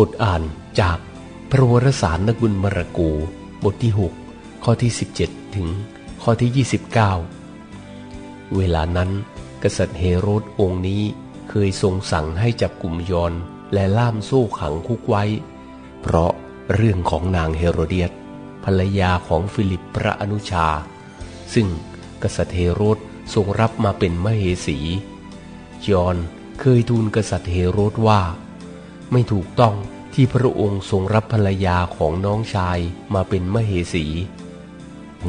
บทอ่านจากพระวรสารนักบุญมรกู บทที่ 6 ข้อที่ 17 ถึงข้อที่ 29 เวลานั้น กษัตริย์เฮโรดองค์นี้เคยทรงสั่งให้จับกลุ่มยอนและล่ามโซ่ขังคุกไว้ เพราะเรื่องของนางเฮโรเดียสภรรยาของฟิลิปพระอนุชา ซึ่งกษัตริย์เฮโรดทรงรับมาเป็นมเหสี ยอนเคยทูลกษัตริย์เฮโรดว่า ไม่ถูกต้องที่พระองค์ทรงรับภรรยาของน้องชายมาเป็นมเหสี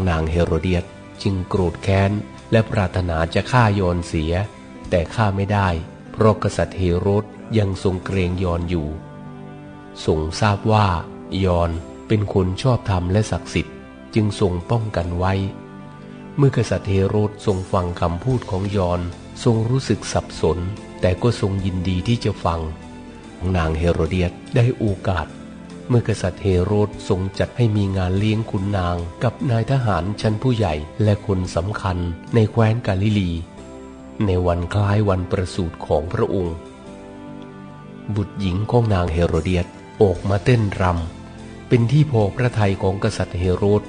นางเฮโรเดียสจึงโกรธแค้น และปรารถนาจะฆ่ายอนเสีย แต่ฆ่าไม่ได้ เพราะกษัตริย์เฮโรดยังทรงเกรงยอนอยู่ทรงทราบว่ายอนเป็นคนชอบธรรมและศักดิ์สิทธิ์ จึงทรงป้องกันไว้ เมื่อกษัตริย์เฮโรดทรงฟังคำพูดของยอนทรงรู้สึกสับสน แต่ก็ทรงยินดีที่จะฟัง นางเฮโรเดียสได้โอกาส เมื่อกษัตริย์เฮโรดทรงจัดให้มีงานเลี้ยงคุณนางกับนายทหารชั้นผู้ใหญ่และคนสำคัญในแคว้นกาลิลี ในวันคล้ายวันประสูติของพระองค์ บุตรหญิงของนางเฮโรเดียสออกมาเต้นรำเป็นที่พอพระทัยของกษัตริย์เฮโรด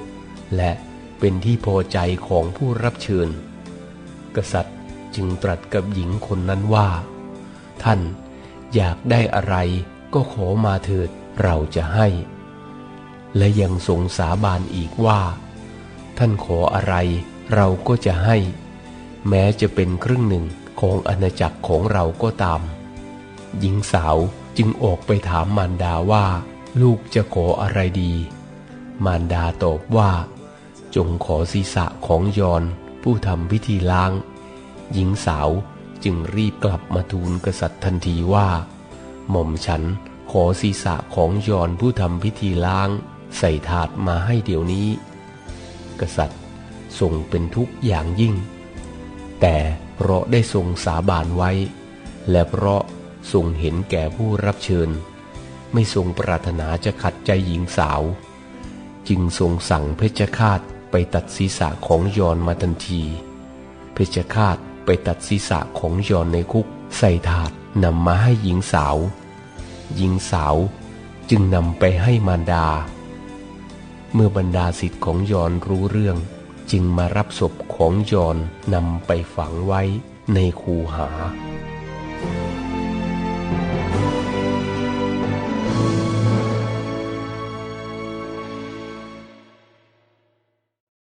และเป็นที่พอใจของผู้รับเชิญ กษัตริย์จึงตรัสกับหญิงคนนั้นว่า ท่าน อยากได้อะไรก็ขอมาเถิดเราจะให้ และยังทรงสาบานอีกว่า ท่านขออะไรเราก็จะให้ แม้จะเป็นครึ่งหนึ่งของอาณาจักรของเราก็ตาม หญิงสาวจึงออกไปถามมารดาว่า ลูกจะขออะไรดี มารดาตอบว่า จงขอศีรษะของยอนผู้ทำพิธีล้าง หญิงสาว จึงรีบกลับมาทูลกษัตริย์ทันทีว่า หม่อมฉันขอศีรษะของยอนผู้ทำพิธีล้าง ใส่ถาดมาให้เดี๋ยวนี้ กษัตริย์ทรงเป็นทุกข์อย่างยิ่ง แต่เพราะได้ทรงสาบานไว้ และเพราะทรงเห็นแก่ผู้รับเชิญ ไม่ทรงปรารถนาจะขัดใจหญิงสาว จึงทรงสั่งเพชฌฆาตไปตัดศีรษะของยอนมาทันที เพชฌฆาต ไปตัดศีรษะของยอนในคุกใส่ถาดนำมาให้หญิงสาว หญิงสาวจึงนำไปให้มารดา เมื่อบรรดาสิทธิ์ของยอนรู้เรื่อง จึงมารับศพของยอนนำไปฝังไว้ในคูหา